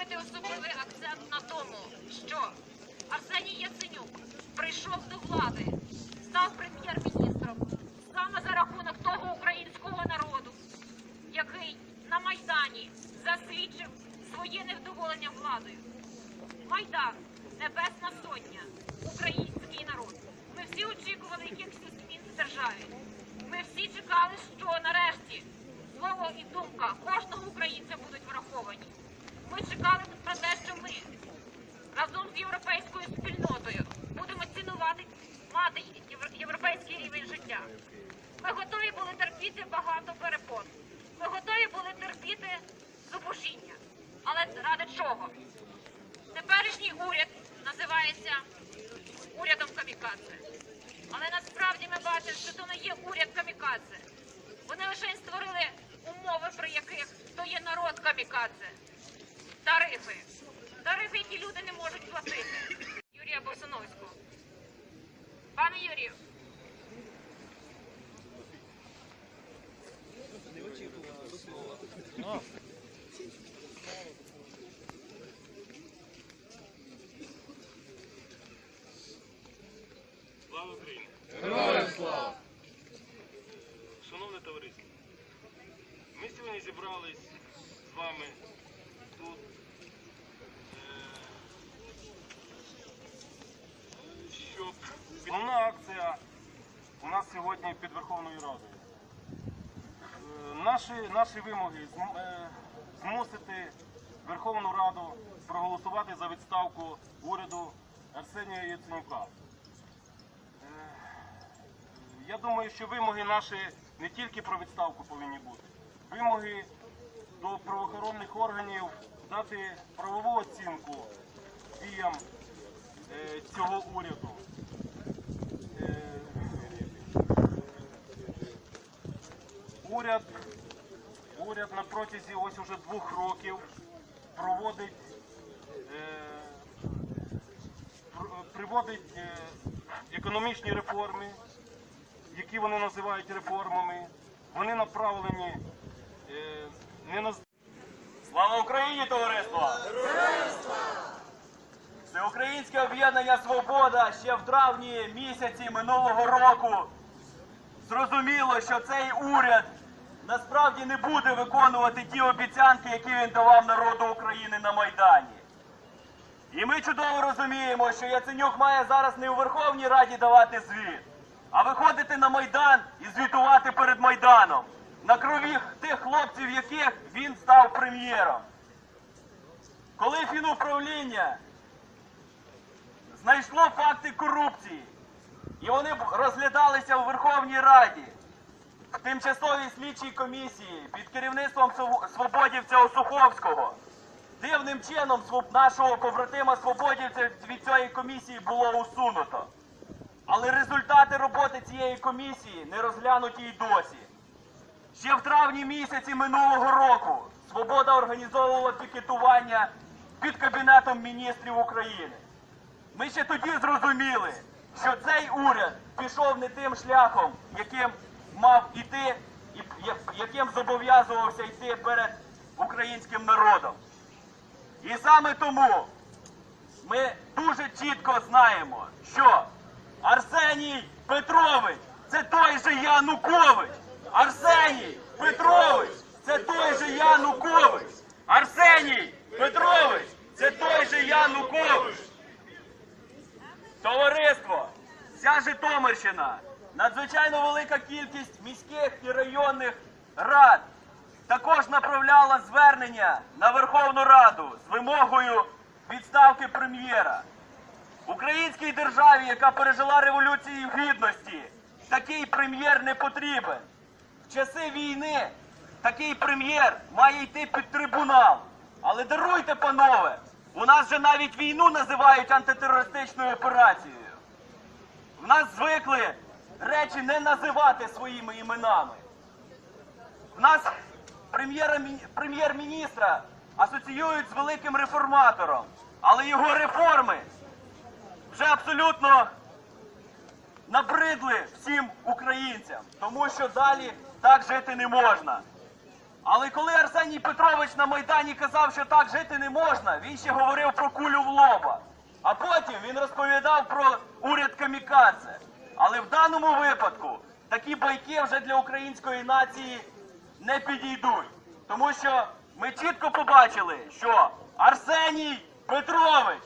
зробити особливий акцент на тому, що Арсеній Яценюк прийшов до влади, став прем'єр-міністром саме за рахунок того українського народу, який на Майдані засвідчив своє невдоволення владою. Майдан, Небесна Сотня, український народ. Ми всі очікували якихось змін в державі. Ми всі чекали, що нарешті слово і думка кожного українця будуть враховані. Чекали про те, що ми разом з європейською спільнотою будемо цінувати мати європейський рівень життя. Ми готові були терпіти багато перепон. Ми готові були терпіти зубожіння. Але ради чого? Теперішній уряд називається урядом камікадзе. Але насправді ми бачимо, що це не є уряд камікадзе. Вони лише створили умови, при яких то є народ камікадзе. Тарифи. Тарифи, які люди не можуть платити. Юрія Борсуновського. Пане Юрію, Слава Україні! Героям слава! Шановне товариство, ми сьогодні зібрались з вами нас під Верховною Радою. Е, Наші, наші вимоги е, змусити Верховну Раду проголосувати за відставку уряду Арсенія Яценюка. Я думаю, що вимоги наші не тільки про відставку повинні бути. Вимоги до правоохоронних органів дати правову оцінку діям е, цього уряду. Уряд, уряд на протязі ось уже двох років проводить е, приводить е, економічні реформи, які вони називають реформами. Вони направлені е, не на Слава Україні, товариство! Всеукраїнське об'єднання Свобода ще в травні місяці минулого року зрозуміло, що цей уряд насправді не буде виконувати ті обіцянки, які він давав народу України на Майдані. І ми чудово розуміємо, що Яценюк має зараз не у Верховній Раді давати звіт, а виходити на Майдан і звітувати перед Майданом на крові тих хлопців, яких він став прем'єром. Коли фінуправління знайшло факти корупції, і вони розглядалися у Верховній Раді в тимчасовій слідчій комісії під керівництвом свободівця Осуховського. Дивним чином нашого побратима свободівця від цієї комісії було усунуто. Але результати роботи цієї комісії не розглянуті й досі. Ще в травні місяці минулого року Свобода організовувала пікетування під Кабінетом міністрів України. Ми ще тоді зрозуміли, що цей уряд пішов не тим шляхом, яким мав іти, і яким зобов'язувався йти перед українським народом. І саме тому ми дуже чітко знаємо, що Арсеній Петрович це той же Янукович. Арсеній Петрович це той же Янукович. Арсеній Петрович це той же Янукович. Товариство, вся Житомирщина, надзвичайно велика кількість міських і районних рад також направляла звернення на Верховну Раду з вимогою відставки прем'єра. Українській державі, яка пережила революцію гідності, такий прем'єр не потрібен. В часи війни такий прем'єр має йти під трибунал. Але даруйте, панове, у нас же навіть війну називають антитерористичною операцією. В нас звикли речі не називати своїми іменами. В нас прем'єр-міністра асоціюють з великим реформатором, але його реформи вже абсолютно набридли всім українцям, тому що далі так жити не можна. Але коли Арсеній Петрович на Майдані казав, що так жити не можна, він ще говорив про кулю в лоба. А потім він розповідав про уряд камікадзе. Але в даному випадку такі байки вже для української нації не підійдуть. Тому що ми чітко побачили, що Арсеній Петрович